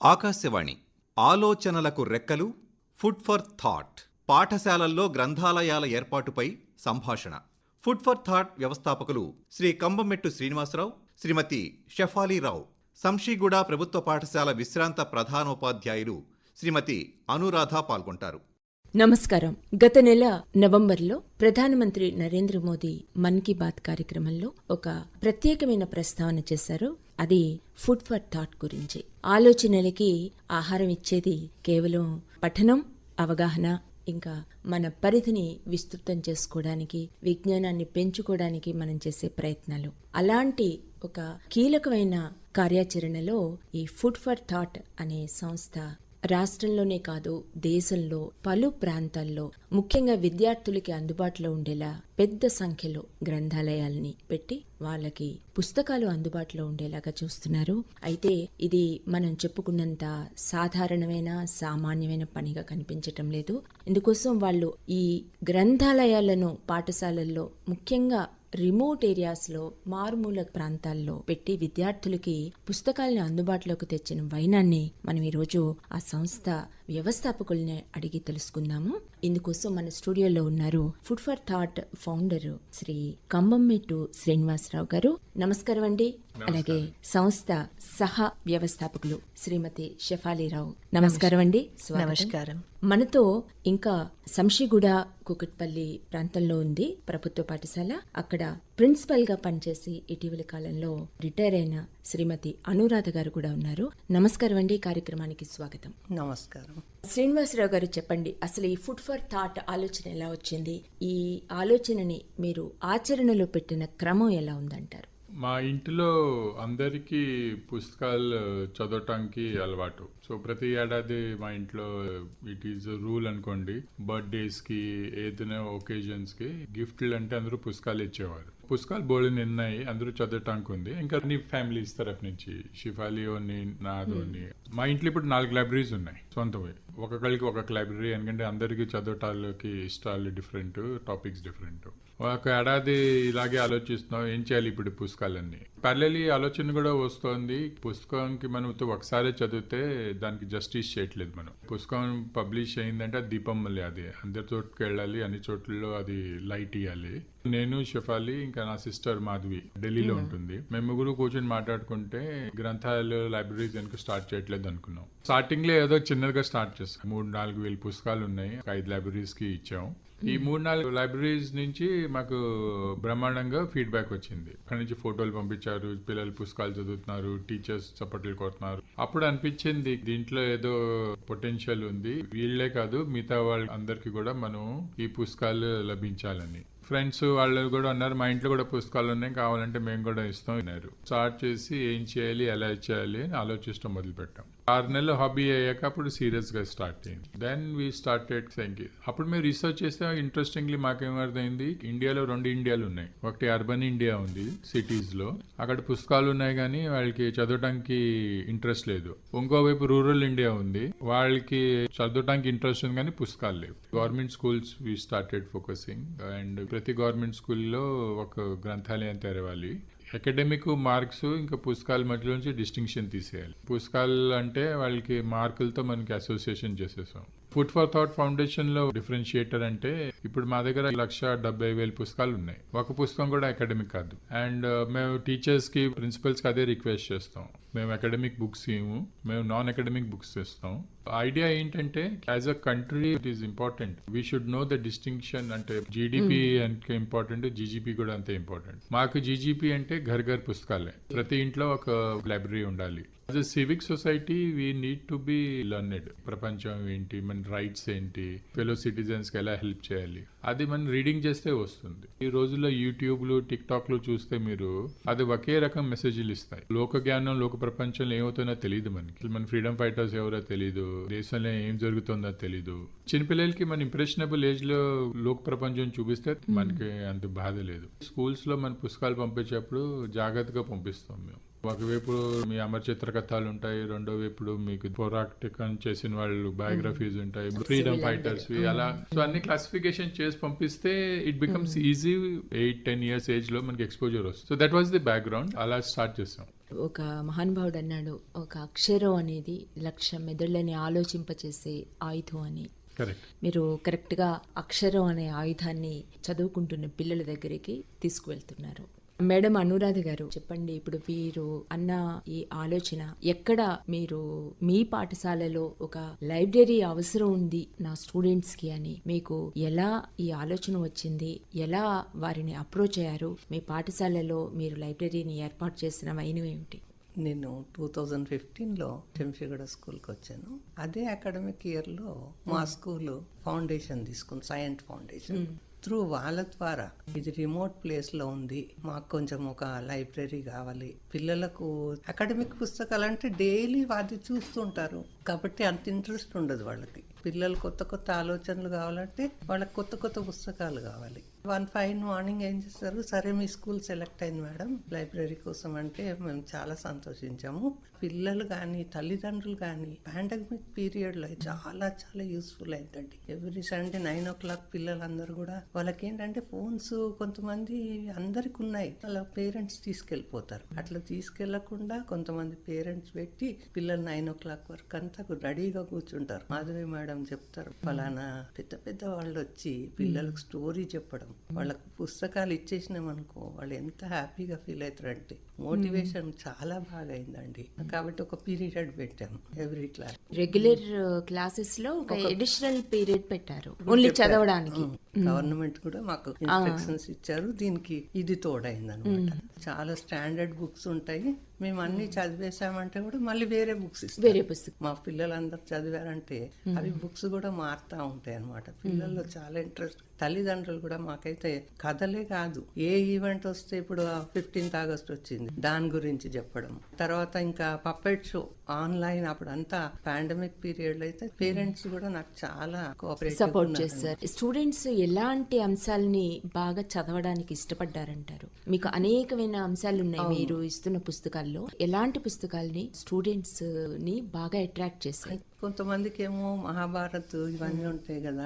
ఆకాశవాణి ఆలోచనలకు రెక్కలు food for thought పాఠశాలల్లో గ్రంథాలయాల ఏర్పాటుపై సంభాషణ. ఫుడ్ ఫర్ థాట్ వ్యవస్థాపకులు శ్రీ కంబమెట్టు శ్రీనివాసరావు శ్రీమతి షెఫాలీరావు సంషీగూడ ప్రభుత్వ పాఠశాల విశ్రాంత ప్రధానోపాధ్యాయులు శ్రీమతి అనురాధ పాల్గొంటారు. నమస్కారం. గత నెల నవంబర్లో ప్రధానమంత్రి నరేంద్ర మోదీ మన్ కీ బాత్ కార్యక్రమంలో ఒక ప్రత్యేకమైన ప్రస్తావన చేశారు. అది ఫుడ్ ఫర్ థాట్ గురించి. ఆలోచనలకి ఆహారం ఇచ్చేది కేవలం పఠనం అవగాహన ఇంకా మన పరిధిని విస్తృతం చేసుకోవడానికి విజ్ఞానాన్ని పెంచుకోవడానికి మనం చేసే ప్రయత్నాలు. అలాంటి ఒక కీలకమైన కార్యాచరణలో ఈ ఫుడ్ ఫర్ థాట్ అనే సంస్థ రాష్ట్రంలోనే కాదు దేశంలో పలు ప్రాంతాల్లో ముఖ్యంగా విద్యార్థులకి అందుబాటులో ఉండేలా పెద్ద సంఖ్యలో గ్రంథాలయాల్ని పెట్టి వాళ్ళకి పుస్తకాలు అందుబాటులో ఉండేలాగా చూస్తున్నారు. అయితే ఇది మనం చెప్పుకున్నంత సాధారణమైన సామాన్యమైన పనిగా కనిపించటం లేదు. ఇందుకోసం వాళ్ళు ఈ గ్రంథాలయాలను పాఠశాలల్లో ముఖ్యంగా రిమోట్ ఏరియాస్లో మారుమూల ప్రాంతాల్లో పెట్టి విద్యార్థులకి పుస్తకాలను అందుబాటులోకి తెచ్చిన వైనాన్ని మనం ఈరోజు ఆ సంస్థ వ్యవస్థాపకుల్ని అడిగి తెలుసుకుందాము. ఇందుకోసం మన స్టూడియోలో ఉన్నారు food for thought founder Shri Kambammettu Srinivasarao గారు. నమస్కారం అండి. అలాగే సంస్థ సహ వ్యవస్థాపకులు శ్రీమతి షెఫాలీరావు. నమస్కారం. అండి. నమస్కారం. మనతో ఇంకా శంషిగూడ కుకట్పల్లి ప్రాంతంలో ఉంది ప్రభుత్వ పాఠశాల. అక్కడ ప్రిన్సిపల్గా పనిచేసి ఇటీవల కాలంలో రిటైర్ అయిన శ్రీమతి అనురాధ గారు కూడా ఉన్నారు. నమస్కారం అండి. కార్యక్రమానికి స్వాగతం. నమస్కారం. శ్రీనివాసరావు గారు చెప్పండి అసలు ఈ ఫుడ్ ఫర్ థాట్ ఆలోచన ఎలా వచ్చింది? ఈ ఆలోచనని మీరు ఆచరణలో పెట్టిన క్రమం ఎలా ఉందంటారు? మా ఇంటిలో అందరికీ పుస్తకాలు చదవటానికి అలవాటు. సో ప్రతి ఏడాది మా ఇంట్లో ఇట్ ఈస్ రూల్ అనుకోండి బర్త్డేస్కి ఏదైనా ఒకేజన్స్కి గిఫ్ట్లు అంటే అందరూ పుస్తకాలు ఇచ్చేవారు. పుస్తకాలు బోర్డు ఉన్నాయి అందరూ చదవటానికి ఉంది ఇంకా అన్ని ఫ్యామిలీస్ తరఫు నుంచి షిఫాలియోని నాదోని మా ఇంట్లో ఇప్పుడు నాలుగు లైబ్రరీస్ ఉన్నాయి సొంతవి. ఒక్కొక్కరికి ఒక్కొక్క లైబ్రరీ ఎందుకంటే అందరికీ చదవటాలకి ఇష్టాలు డిఫరెంట్ టాపిక్స్ డిఫరెంట్. ఒక ఏడాది ఇలాగే ఆలోచిస్తున్నాం ఏం చేయాలి ఇప్పుడు పుస్తకాలన్నీ పర్లేలి ఆలోచన కూడా వస్తోంది. పుస్తకానికి మనం ఒకసారి చదివితే దానికి జస్టిస్ చేయట్లేదు మనం. పుస్తకం పబ్లిష్ అయిందంటే అది దీపం మళ్ళీ అది. అందరి చోటుకి వెళ్ళాలి అన్ని చోట్లలో అది లైట్ ఇవ్వాలి నేను షెఫాలి ఇంకా నా సిస్టర్ మాధవి ఢిల్లీలో ఉంటుంది. మేము ముగ్గురు కూర్చొని మాట్లాడుకుంటే గ్రంథాలయాలు లైబ్రరీస్ కనుక స్టార్ట్ చేయట్లేదు అనుకున్నాం. స్టార్టింగ్లో ఏదో చిన్నగా స్టార్ట్ చేస్తాం మూడు నాలుగు వేల పుస్తకాలు ఉన్నాయి. ఐదు లైబ్రరీస్కి ఇచ్చాం. ఈ మూడు నాలుగు లైబ్రరీస్ నుంచి మాకు బ్రహ్మాండంగా ఫీడ్బ్యాక్ వచ్చింది. అక్కడి నుంచి ఫోటోలు పంపించారు పిల్లలు పుస్తకాలు చదువుతున్నారు టీచర్స్ చప్పట్లు కొడుతున్నారు. అప్పుడు అనిపించింది దీంట్లో ఏదో పొటెన్షియల్ ఉంది. వీళ్ళే కాదు మిగతా వాళ్ళ అందరికి కూడా మనం ఈ పుస్తకాలు లభించాలని. ఫ్రెండ్స్ వాళ్ళు కూడా అన్నారు మా ఇంట్లో కూడా పుస్తకాలు ఉన్నాయి కావాలంటే మేము కూడా ఇస్తాం అన్నారు. స్టార్ట్ చేసి ఏం చేయాలి ఎలా చేయాలి అని ఆలోచించడం మొదలు పెట్టాం ఆరు నెలలు హాబీ అయ్యాక అప్పుడు సీరియస్గా స్టార్ట్ అయింది. దెన్ వీ స్టార్టెడ్ సంగీత్ అప్పుడు మేము రీసెర్చ్ చేస్తే ఇంట్రెస్టింగ్లీ మాకేమర్థమైంది ఇండియాలో రెండు ఇండియాలు ఉన్నాయి. ఒకటి అర్బన్ ఇండియా ఉంది సిటీస్లో. అక్కడ పుస్తకాలు ఉన్నాయి కానీ వాళ్ళకి చదవడానికి ఇంట్రెస్ట్ లేదు. ఇంకోవైపు రూరల్ ఇండియా ఉంది వాళ్ళకి చదవడానికి ఇంట్రెస్ట్ ఉంది కానీ పుస్తకాలు లేవు. Government schools we started focusing and ప్రతి గవర్నమెంట్ స్కూల్లో ఒక గ్రంథాలయం తెరవాలి. అకాడమిక్ మార్క్స్ ఇంకా పుస్తకాల మధ్యలో నుంచి డిస్టింక్షన్ తీసేయాలి. పుస్తకాలు అంటే వాళ్ళకి మార్కులతో మనకి అసోసియేషన్ చేసేసాం ఫుడ్ ఫర్ థాట్ ఫౌండేషన్లో డిఫరెన్షియేటర్ అంటే ఇప్పుడు మా దగ్గర లక్ష డెబ్బై వేల పుస్తకాలు ఉన్నాయి. ఒక పుస్తకం కూడా అకాడమిక్ కాదు. అండ్ మేము టీచర్స్కి ప్రిన్సిపల్స్కి అదే రిక్వెస్ట్ చేస్తాం. మేము అకాడమిక్ బుక్స్ ఇవ్వము మేము నాన్ అకాడమిక్ బుక్స్ ఇస్తాం ఐడియా ఏంటంటే as a country it is important. We should know the distinction అంటే జీడిపి అంటే ఇంపార్టెంట్ జీజీపీ కూడా అంతే ఇంపార్టెంట్. మాకు జీజీపీ అంటే ఘర్ ఘర్ పుస్తకాలే. ప్రతి ఇంట్లో ఒక లైబ్రరీ ఉండాలి. As a civic society we need to be learned ప్రపంచం ఏంటి? మన రైట్స్ ఏంటి? ఫెలో సిటిజన్స్కి ఎలా హెల్ప్ చేయాలి? అది మనం రీడింగ్ చేస్తే వస్తుంది. ఈ రోజుల్లో యూట్యూబ్లు టిక్ టాక్లో చూస్తే మీరు అది ఒకే రకం మెసేజ్లు ఇస్తాయి. లోక జ్ఞానం లోక ప్రపంచంలో ఏమవుతుందో తెలియదు మనకి. మన ఫ్రీడమ్ ఫైటర్స్ ఎవరో తెలియదు దేశంలో ఏం జరుగుతుందో తెలీదు. చిన్నపిల్లలకి మన ఇంప్రెషనబుల్ ఏజ్లో లోక ప్రపంచం చూపిస్తే మనకి అంత బాధ లేదు. స్కూల్స్లో మన పుస్తకాలు పంపించేప్పుడు జాగ్రత్తగా పంపిస్తాం మేము. ఒకవైపు మీ అమర చిత్ర కథలు ఉంటాయి రెండో వైపు మీకు పోరాటం చేసిన వాళ్ళు బయోగ్రఫీస్ ఉంటాయి ఫ్రీడమ్ ఫైటర్స్ అలా. సో అన్ని క్లాసిఫికేషన్ చేసి పంపిస్తే it becomes easy eight ten years ఏజ్లో మనకి ఎక్స్పోజర్ వస్తుంది. So that was the background అలా స్టార్ట్ చేస్తాం ఒక మహానుభావుడు అన్నాడు ఒక అక్షరం అనేది లక్ష మెదళ్ళని ఆలోచింపచేసే ఆయుధం అని. కరెక్ట్ మీరు కరెక్ట్గా అక్షరం అనే ఆయుధాన్ని చదువుకుంటున్న పిల్లల దగ్గరికి తీసుకువెళ్తున్నారు. మేడం అనురాధ గారు చెప్పండి ఇప్పుడు వీరు అన్న ఈ ఆలోచన ఎక్కడ మీరు మీ పాఠశాలలో ఒక లైబ్రరీ అవసరం ఉంది నా స్టూడెంట్స్కి అని మీకు ఎలా ఈ ఆలోచన వచ్చింది? ఎలా వారిని అప్రోచ్ అయ్యారు? మీ పాఠశాలలో మీరు లైబ్రరీని ఏర్పాటు చేసిన వైనం ఏమిటి? నేను టూ థౌజండ్ ఫిఫ్టీన్లో చెంషిగడ స్కూల్కి వచ్చాను. అదే అకాడమిక్ ఇయర్లో మా స్కూల్ ఫౌండేషన్ తీసుకుంది సైంట్ ఫౌండేషన్ త్రూ వాళ్ళ ద్వారా. ఇది రిమోట్ ప్లేస్లో ఉంది. మాకు కొంచెం ఒక లైబ్రరీ కావాలి. పిల్లలకు అకాడమిక్ పుస్తకాలు అంటే డైలీ వాటి చూస్తుంటారు. కాబట్టి అంత ఇంట్రెస్ట్ ఉండదు వాళ్ళకి. పిల్లలు కొత్త కొత్త ఆలోచనలు కావాలంటే వాళ్ళకి కొత్త కొత్త పుస్తకాలు కావాలి. వన్ ఫైవ్ మార్నింగ్ ఏం చేస్తారు? సరే మీ స్కూల్ సెలెక్ట్ అయింది మేడం. లైబ్రరీ కోసం అంటే మేము చాలా సంతోషించాము. పిల్లలు కానీ తల్లిదండ్రులు కానీ పాండమిక్ పీరియడ్లో చాలా చాలా యూస్ఫుల్ అయిందండి every Sunday nine o'clock పిల్లలందరూ కూడా వాళ్ళకి ఏంటంటే ఫోన్స్ కొంతమంది అందరికి ఉన్నాయి వాళ్ళ పేరెంట్స్ తీసుకెళ్ళిపోతారు. అట్లా తీసుకెళ్ళకుండా కొంతమంది పేరెంట్స్ పెట్టి పిల్లలు నైన్ ఓ క్లాక్ వరకు అంతా రెడీగా కూర్చుంటారు. మాధవి మేడం చెప్తారు ఫలానా పెద్ద పెద్ద వాళ్ళు వచ్చి పిల్లలకు స్టోరీ చెప్పడం. వాళ్ళకు పుస్తకాలు ఇచ్చేసినామనుకో వాళ్ళు ఎంత హ్యాపీగా ఫీల్ అవుతారంటే మోటివేషన్ చాలా బాగా అయిందండి. కాబట్టి ఒక పీరియడ్ పెట్టాము ఎవ్రీ క్లాస్. రెగ్యులర్ క్లాసెస్లో ఒక ఎడిషనల్ పీరియడ్ పెట్టారు. ఓన్లీ చదవడానికి. గవర్నమెంట్ కూడా మాకు ఇన్స్ట్రక్షన్స్ ఇచ్చారు. దీనికి ఇది తోడైంది అనమాట చాలా స్టాండర్డ్ బుక్స్ ఉంటాయి. మేము అన్ని చదివేశామంటే కూడా మళ్ళీ వేరే బుక్స్ ఇస్తాం. వేరే పుస్తకం మా పిల్లలందరూ చదివారంటే అవి బుక్స్ కూడా మారుతా ఉంటాయి అన్నమాట. పిల్లల్లో చాలా ఇంట్రెస్ట్. తల్లిదండ్రులు కూడా మాకైతే కథలే కాదు. ఏ ఈవెంట్ వస్తే ఇప్పుడు ఫిఫ్టీన్త్ ఆగస్ట్ వచ్చింది. దాని గురించి చెప్పడం తర్వాత ఇంకా పప్పెట్ షో. ఆన్లైన్ అప్పుడు అంతా పాండమిక్ పీరియడ్లో అయితే పేరెంట్స్ కూడా నాకు చాలా కోఆపరేట్ సపోర్ట్ చేస్తారు స్టూడెంట్స్ ఎలాంటి అంశాలని బాగా చదవడానికి ఇష్టపడ్డారంటారు? మీకు అనేకమైన అంశాలు ఉన్నాయి మీరు ఇస్తున్న పుస్తకాల్లో. ఎలాంటి పుస్తకాల్ని స్టూడెంట్స్ని బాగా అట్రాక్ట్ చేశాయి? కొంతమందికి ఏమో మహాభారత్ ఇవన్నీ ఉంటాయి కదా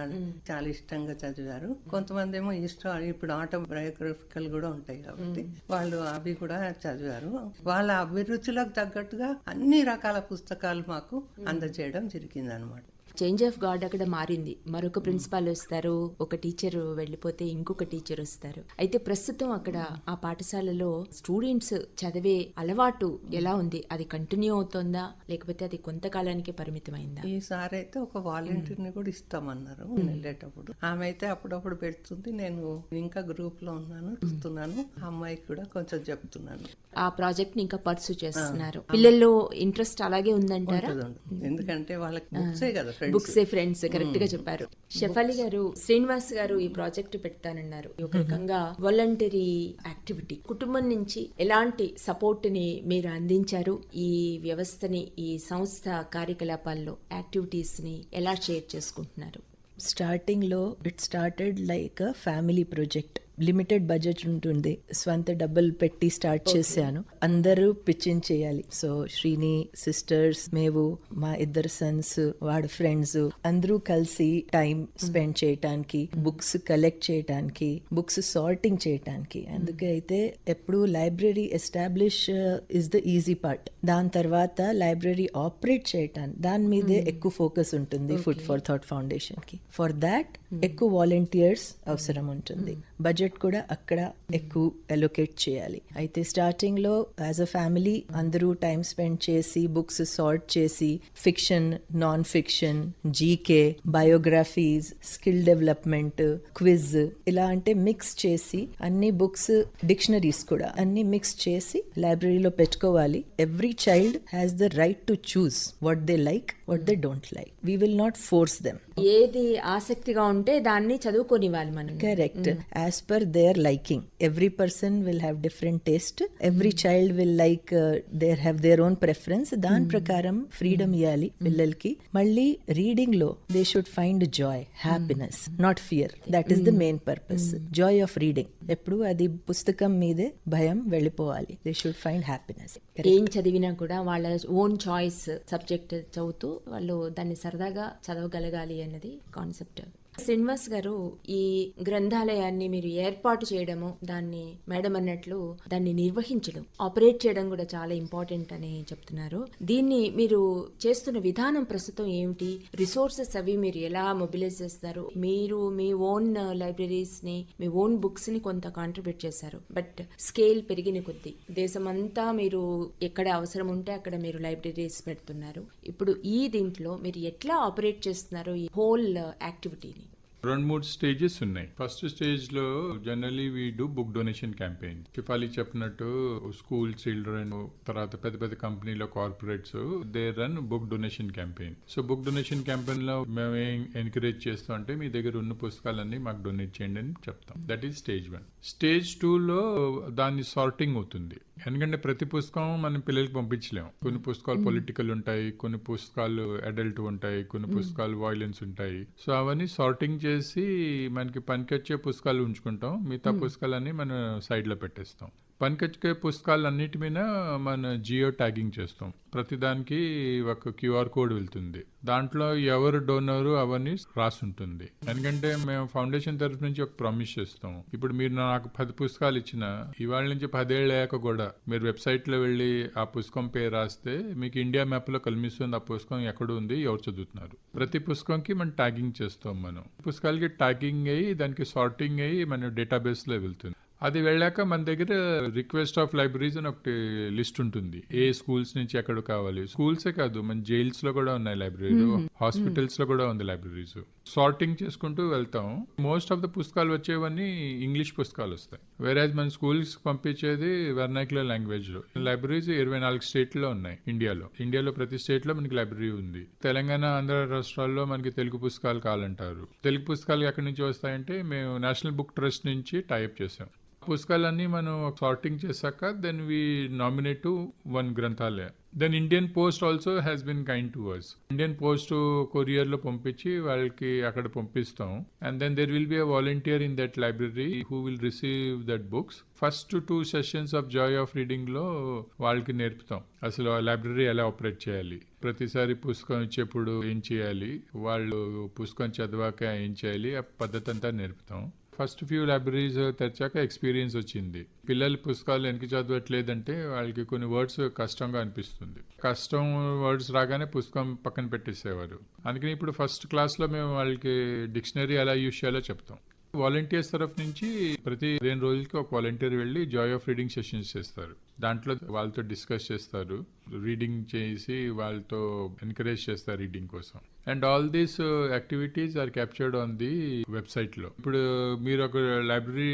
చాలా ఇష్టంగా చదివారు. కొంతమంది ఏమో ఇష్టం ఇప్పుడు ఆటోబయోగ్రఫికల్ కూడా ఉంటాయి కాబట్టి వాళ్ళు అవి కూడా చదివారు. వాళ్ళ అభిరుచులకు తగ్గట్టుగా అన్ని రకాల పుస్తకాలు మాకు అందజేయడం జరిగింది అనమాట చేంజ్ ఆఫ్ గాడ్ అక్కడ మారింది. మరొక ప్రిన్సిపాల్ వస్తారు ఒక టీచర్ వెళ్ళిపోతే ఇంకొక టీచర్ వస్తారు. అయితే ప్రస్తుతం అక్కడ ఆ పాఠశాలలో స్టూడెంట్స్ చదివే అలవాటు ఎలా ఉంది? అది కంటిన్యూ అవుతోందా? లేకపోతే అది కొంతకాలానికే పరిమితమైందా? ఈసారి అయితే ఒక వాలంటీర్ని కూడా ఇస్తామన్నారు వెళ్ళేటప్పుడు. ఆమె అయితే అప్పుడప్పుడు పెడుతుంది నేను ఇంకా గ్రూప్లో ఉన్నాను చూస్తున్నాను. ఆ అమ్మాయికి కూడా కొంచెం చెప్తున్నాను. ఆ ప్రాజెక్ట్ని ఇంకా పర్సూ చేస్తున్నారు. పిల్లల్లో ఇంట్రెస్ట్ అలాగే ఉందంటారా. ఎందుకంటే వాళ్ళకి కదా బుక్స్ ఏ ఫ్రెండ్స్ కరెక్ట్గా చెప్పారు. షెఫాలి గారు శ్రీనివాస్ గారు ఈ ప్రాజెక్ట్ పెడతానన్నారు. ఒక రకంగా వాలంటరీ యాక్టివిటీ కుటుంబం నుంచి ఎలాంటి సపోర్ట్ని మీరు అందించారు? ఈ వ్యవస్థని ఈ సంస్థ కార్యకలాపాల్లో యాక్టివిటీస్ని ఎలా షేర్ చేసుకుంటున్నారు? స్టార్టింగ్లో it started like a family project limited budget ఉంటుంది. స్వంత డబ్బులు పెట్టి స్టార్ట్ చేశాను. అందరూ పిచ్చింగ్ చేయాలి. సో శ్రీని సిస్టర్స్ మేము మా ఇద్దరు సన్స్ వాడు ఫ్రెండ్స్ అందరూ కలిసి టైం స్పెండ్ చేయటానికి బుక్స్ కలెక్ట్ చేయటానికి బుక్స్ సార్టింగ్ చేయటానికి. అందుకే అయితే ఎప్పుడు library establish is the easy part దాని తర్వాత లైబ్రరీ ఆపరేట్ చేయటానికి దాని మీదే ఎక్కువ ఫోకస్ ఉంటుంది ఫుడ్ ఫర్ థాట్ ఫౌండేషన్కి. ఫర్ దాట్ ఎక్కువ వాలంటీర్స్ అవసరం ఉంటుంది. బడ్జెట్ కూడా అక్కడ ఎక్కువ అలొకేట్ చేయాలి. అయితే స్టార్టింగ్లో యాజ్ అ ఫ్యామిలీ అందరూ టైం స్పెండ్ చేసి బుక్స్ సార్ట్ చేసి fiction non fiction GK biographies skill development quiz ఇలా అంటే మిక్స్ చేసి అన్ని బుక్స్ డిక్షనరీస్ కూడా అన్ని మిక్స్ చేసి లైబ్రరీలో పెట్టుకోవాలి. Every child has the right to choose what they like what they don't like we will not force them ఏది ఆసక్తిగా ఉంటే దాన్ని చదువుకోనివ్వాలి మనం. Correct. As per their liking. Every person will have different taste. Every child will like uh, they have their own preference. దాని ప్రకారం freedom ఇవ్వాలి పిల్లలకి మళ్ళీ రీడింగ్లో they should find joy happiness not fear that is the main purpose joy of reading ఎప్పుడు అది పుస్తకం మీదే భయం వెళ్ళిపోవాలి దే షుడ్ ఫైండ్ హ్యాపీనెస్ ఏం చదివినా కూడా వాళ్ళ ఓన్ చాయిస్ సబ్జెక్ట్ చదువుతూ వాళ్ళు దాన్ని సరదాగా చదవగలగాలి అన్నది కాన్సెప్ట్ శ్రీనివాస్ గారు ఈ గ్రంథాలయాన్ని మీరు ఏర్పాటు చేయడము దాన్ని మేడం అన్నట్లు దాన్ని నిర్వహించడం ఆపరేట్ చేయడం కూడా చాలా ఇంపార్టెంట్ అని చెప్తున్నారు. దీన్ని మీరు చేస్తున్న విధానం ప్రస్తుతం ఏమిటి? రిసోర్సెస్ అవి మీరు ఎలా మొబిలైజ్ చేస్తారు? మీరు మీ ఓన్ లైబ్రరీస్ని మీ ఓన్ బుక్స్ని కొంత కాంట్రిబ్యూట్ చేశారు. బట్ స్కేల్ పెరిగిన కొద్దీ దేశమంతా మీరు ఎక్కడ అవసరం ఉంటే అక్కడ మీరు లైబ్రరీస్ పెడుతున్నారు. ఇప్పుడు ఈ దీంట్లో మీరు ఎట్లా ఆపరేట్ చేస్తున్నారు ఈ హోల్ యాక్టివిటీని? రెండు మూడు స్టేజెస్ ఉన్నాయి. ఫస్ట్ స్టేజ్లో generally we do book donation campaign Shifali చెప్పినట్టు స్కూల్ చిల్డ్రన్ తర్వాత పెద్ద పెద్ద కంపెనీలో corporates they run book donation campaign so book donation క్యాంపెయిన్లో మేము ఏం ఎంకరేజ్ చేస్తాం అంటే మీ దగ్గర ఉన్న పుస్తకాలన్నీ మాకు డొనేట్ చేయండి అని చెప్తాం. That is stage one stage two లో దాన్ని సార్టింగ్ అవుతుంది. ఎందుకంటే ప్రతి పుస్తకం మనం పిల్లలకి పంపించలేము కొన్ని పుస్తకాలు పొలిటికల్ ఉంటాయి కొన్ని పుస్తకాలు అడల్ట్ ఉంటాయి కొన్ని పుస్తకాలు వాయిలెన్స్ ఉంటాయి. సో అవన్నీ సార్టింగ్ చేసి మనకి పనికొచ్చే పుస్తకాలు ఉంచుకుంటాం. మిగతా పుస్తకాలన్నీ మనం సైడ్లో పెట్టేస్తాం. పనికొచ్చే పుస్తకాలన్నిటి మీద మన జియో ట్యాగింగ్ చేస్తాం. ప్రతిదానికి ఒక క్యూఆర్ కోడ్ వెళ్తుంది. దాంట్లో ఎవరు డోనరు అవన్నీ రాసుంటుంది. ఎందుకంటే మేము ఫౌండేషన్ తరఫు నుంచి ఒక ప్రామిస్ చేస్తాం. ఇప్పుడు మీరు నాకు పది పుస్తకాలు ఇచ్చిన ఇవాళ నుంచి పదేళ్ళు అయ్యాక కూడా మీరు వెబ్సైట్లో వెళ్ళి ఆ పుస్తకం పేరు రాస్తే మీకు ఇండియా మ్యాప్లో కలిమిస్తుంది ఆ పుస్తకం ఎక్కడ ఉంది ఎవరు చదువుతున్నారు? ప్రతి పుస్తకంకి మనం ట్యాగింగ్ చేస్తాం మనం. పుస్తకాలకి ట్యాగింగ్ అయ్యి దానికి సార్టింగ్ అయ్యి మన డేటాబేస్లో వెళ్తుంది. అది వెళ్ళాక మన దగ్గర రిక్వెస్ట్ ఆఫ్ లైబ్రరీస్ అని ఒకటి లిస్ట్ ఉంటుంది. ఏ స్కూల్స్ నుంచి ఎక్కడ కావాలి? స్కూల్సే కాదు మన జైల్స్లో కూడా ఉన్నాయి లైబ్రరీలు హాస్పిటల్స్లో కూడా ఉంది లైబ్రరీస్. సార్టింగ్ చేసుకుంటూ వెళ్తాం. మోస్ట్ ఆఫ్ ద పుస్తకాలు వచ్చేవన్నీ ఇంగ్లీష్ పుస్తకాలు వస్తాయి. వేరే మన స్కూల్స్ పంపించేది వెర్నాక్యులర్ లాంగ్వేజ్లో. లైబ్రరీస్ ఇరవై నాలుగు స్టేట్లో ఉన్నాయి ఇండియాలో ఇండియాలో ప్రతి స్టేట్లో మనకి లైబ్రరీ ఉంది. తెలంగాణ ఆంధ్ర రాష్ట్రాల్లో మనకి తెలుగు పుస్తకాలు కావాలంటారు తెలుగు పుస్తకాలు ఎక్కడి నుంచి వస్తాయంటే మేము నేషనల్ బుక్ ట్రస్ట్ నుంచి టైప్ చేసాం పుస్తకాలన్నీ మనం సార్టింగ్ చేశాక then we nominate to one గ్రంథాలయ. Then Indian post also has been kind to us Indian post కొరియర్లో పంపించి వాళ్ళకి అక్కడ పంపిస్తాం. And then there will be a volunteer in that library who will receive that books first two sessions of joy of రీడింగ్లో వాళ్ళకి నేర్పుతాం. అసలు ఆ library ఎలా operate చేయాలి? ప్రతిసారి పుస్తకం ఇచ్చేప్పుడు ఏం చేయాలి? వాళ్ళు పుస్తకం చదివాక ఏం చేయాలి? ఆ పద్ధతి అంతా నేర్పుతాం. ఫస్ట్ ఫ్యూ లైబ్రరీస్ తెరిచాక ఎక్స్పీరియన్స్ వచ్చింది. పిల్లలు పుస్తకాలు వెనక్కి చదవట్లేదంటే వాళ్ళకి కొన్ని వర్డ్స్ కష్టంగా అనిపిస్తుంది. కష్టం వర్డ్స్ రాగానే పుస్తకం పక్కన పెట్టేసేవారు. అందుకని ఇప్పుడు ఫస్ట్ క్లాస్లో మేము వాళ్ళకి డిక్షనరీ ఎలా యూజ్ చేయాలో చెప్తాం. వాలంటీర్స్ తరఫు నుంచి ప్రతి రెండు రోజులకి ఒక వాలంటీర్ వెళ్ళి జాయ్ ఆఫ్ రీడింగ్ సెషన్స్ చేస్తారు. దాంట్లో వాళ్ళతో డిస్కస్ చేస్తారు. రీడింగ్ చేసి వాళ్ళతో ఎంకరేజ్ చేస్తారు రీడింగ్ కోసం. And all these activities are captured on the వెబ్సైట్లో. ఇప్పుడు uh, మీరు ఒక లైబ్రరీ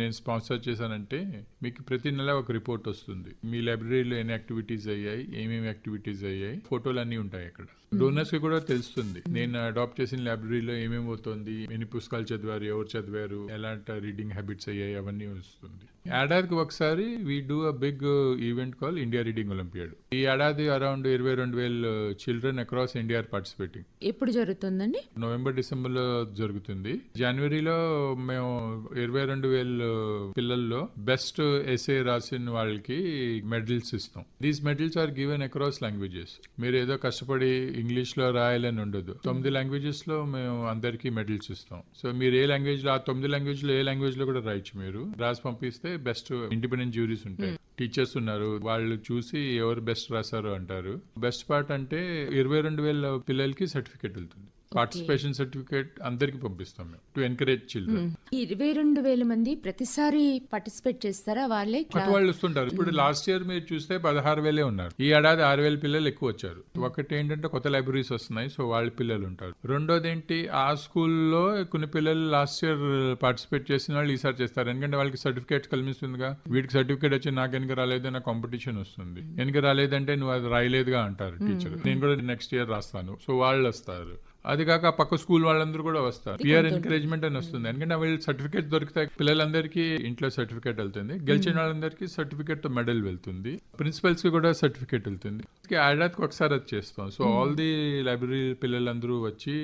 నేను స్పాన్సర్ చేశానంటే మీకు ప్రతి నెల ఒక రిపోర్ట్ వస్తుంది. మీ లైబ్రరీలో ఎన్ని యాక్టివిటీస్ అయ్యాయి ఏమేమి యాక్టివిటీస్ అయ్యాయి ఫోటోలు అన్నీ ఉంటాయి అక్కడ. డోనర్స్కి కూడా తెలుస్తుంది. నేను అడాప్ట్ చేసిన లైబ్రరీలో ఏమేమి అవుతుంది ఎన్ని పుస్తకాలు చదివారు ఎవరు చదివారు ఎలాంటి రీడింగ్ హ్యాబిట్స్ అయ్యాయి అవన్నీ వస్తుంది. ఏడాదికి ఒకసారి we do a big event call India reading olympiad ఈ ఏడాది అరౌండ్ ఇరవై రెండు వేల చిల్డ్రన్ అక్రాస్ ఇండియా పార్టిసిపేటింగ్ ఎప్పుడు జరుగుతుందండి? నవంబర్ డిసెంబర్లో జరుగుతుంది. జనవరిలో మేము ఇరవై రెండు వేల పిల్లల్లో బెస్ట్ ఎస్ఏ రాసిన వాళ్ళకి మెడల్స్ ఇస్తాం. These medals are given across languages మీరు ఏదో కష్టపడి ఇంగ్లీష్లో రాయాలని ఉండదు. తొమ్మిది లాంగ్వేజెస్లో మేము అందరికీ మెడల్స్ ఇస్తాం. సో మీరు ఏ లాంగ్వేజ్లో ఆ తొమ్మిది లాంగ్వేజ్లో ఏ లాంగ్వేజ్లో కూడా రాయొచ్చు మీరు. రాసి పంపిస్తే బెస్ట్ ఇండిపెండెంట్ జ్యూరీస్ ఉంటాయి. టీచర్స్ ఉన్నారు. వాళ్ళు చూసి ఎవరు బెస్ట్ రాశారు అంటారు. బెస్ట్ పార్ట్ అంటే ఇరవై రెండు వేల పిల్లలకి సర్టిఫికేట్ వెళ్తుంది. పార్టిసిపేషన్ సర్టిఫికేట్ అందరికి పంపిస్తాం మేము టు ఎంకరేజ్ చిల్డ్రన్ ఇరవై రెండు వేల మంది ప్రతిసారి పార్టిసిపేట్ చేస్తారా వాళ్ళే వాళ్ళు వస్తుంటారు. ఇప్పుడు లాస్ట్ ఇయర్ మీరు చూస్తే పదహారు వేలే ఉన్నారు. ఈ ఏడాది ఆరు వేల పిల్లలు ఎక్కువ వచ్చారు. ఒకటి ఏంటంటే కొత్త లైబ్రరీస్ వస్తున్నాయి సో వాళ్ళ పిల్లలు ఉంటారు. రెండోది ఏంటి ఆ స్కూల్లో కొన్ని పిల్లలు లాస్ట్ ఇయర్ పార్టిసిపేట్ చేసిన వాళ్ళు ఈసారి చేస్తారు. ఎందుకంటే వాళ్ళకి సర్టిఫికేట్ కల్పిస్తుందిగా వీటికి సర్టిఫికేట్ వచ్చి నాకు వెనక రాలేదు నా కాంపిటీషన్ వస్తుంది. వెనక రాలేదంటే నువ్వు అది రాయలేదుగా అంటారు టీచర్ నేను కూడా నెక్స్ట్ ఇయర్ రాస్తాను. సో వాళ్ళు వస్తారు. అది కాక పక్క స్కూల్ వాళ్ళందరూ కూడా వస్తారు. పియర్ ఎంకరేజ్మెంట్ అని వస్తుంది. ఎందుకంటే వీళ్ళు సర్టిఫికేట్ దొరుకుతాయి. పిల్లలందరికీ ఇంట్లో సర్టిఫికేట్ వెళ్తుంది. గెలిచిన వాళ్ళందరికీ సర్టిఫికేట్తో మెడల్ వెళ్తుంది. ప్రిన్సిపల్స్కి కూడా సర్టిఫికేట్ వెళ్తుంది. ఏడాదికి ఒకసారి అది చేస్తాం. సో ఆల్ ది లైబ్రరీ పిల్లలందరూ వచ్చి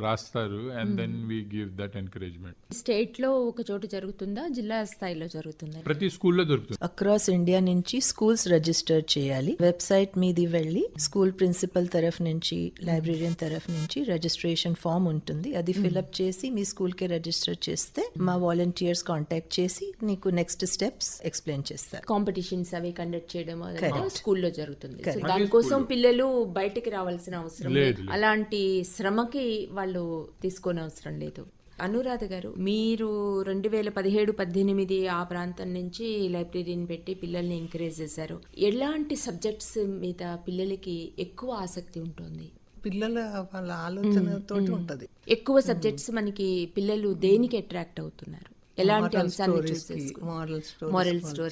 రాస్తారు and then we give that encouragement స్టేట్లో ఒక చోట జరుగుతుందా? జిల్లా స్థాయిలో జరుగుతుందా? ప్రతి స్కూల్లో దొరుకుతుంది. అక్రాస్ ఇండియా నుంచి స్కూల్స్ రిజిస్టర్ చేయాలి. వెబ్సైట్ మీది వెళ్ళి స్కూల్ ప్రిన్సిపల్ తరఫు నుంచి లైబ్రేరియన్ తరఫు నుంచి రిజిస్ట్రేషన్ ఫామ్ ఉంటుంది. అది ఫిల్అప్ చేసి మీ స్కూల్కి రిజిస్టర్ చేస్తే మా వాలంటీర్స్ కాంటాక్ట్ చేసి నీకు నెక్స్ట్ స్టెప్స్ ఎక్స్ప్లెయిన్ చేస్తారు. కాంపిటీషన్స్ అవి కండక్ట్ చేయడం స్కూల్లో జరుగుతుంది. దానికోసం పిల్లలు బయటికి రావాల్సిన అవసరం లేదు. అలాంటి శ్రమకి వాళ్ళు తీసుకోని అవసరం లేదు. అనురాధ గారు మీరు రెండు వేల పదిహేడు పద్దెనిమిది ఆ ప్రాంతం నుంచి లైబ్రరీని పెట్టి పిల్లల్ని ఎంకరేజ్ చేశారు. ఎలాంటి సబ్జెక్ట్స్ మీద పిల్లలకి ఎక్కువ ఆసక్తి ఉంటుంది? పిల్లల వాళ్ళ ఆలోచనతోటి ఉంటది. ఎక్కువ సబ్జెక్ట్స్ మనకి పిల్లలు దేనికి అట్రాక్ట్ అవుతున్నారు? ఎలాంటి అంశాన్ని stories.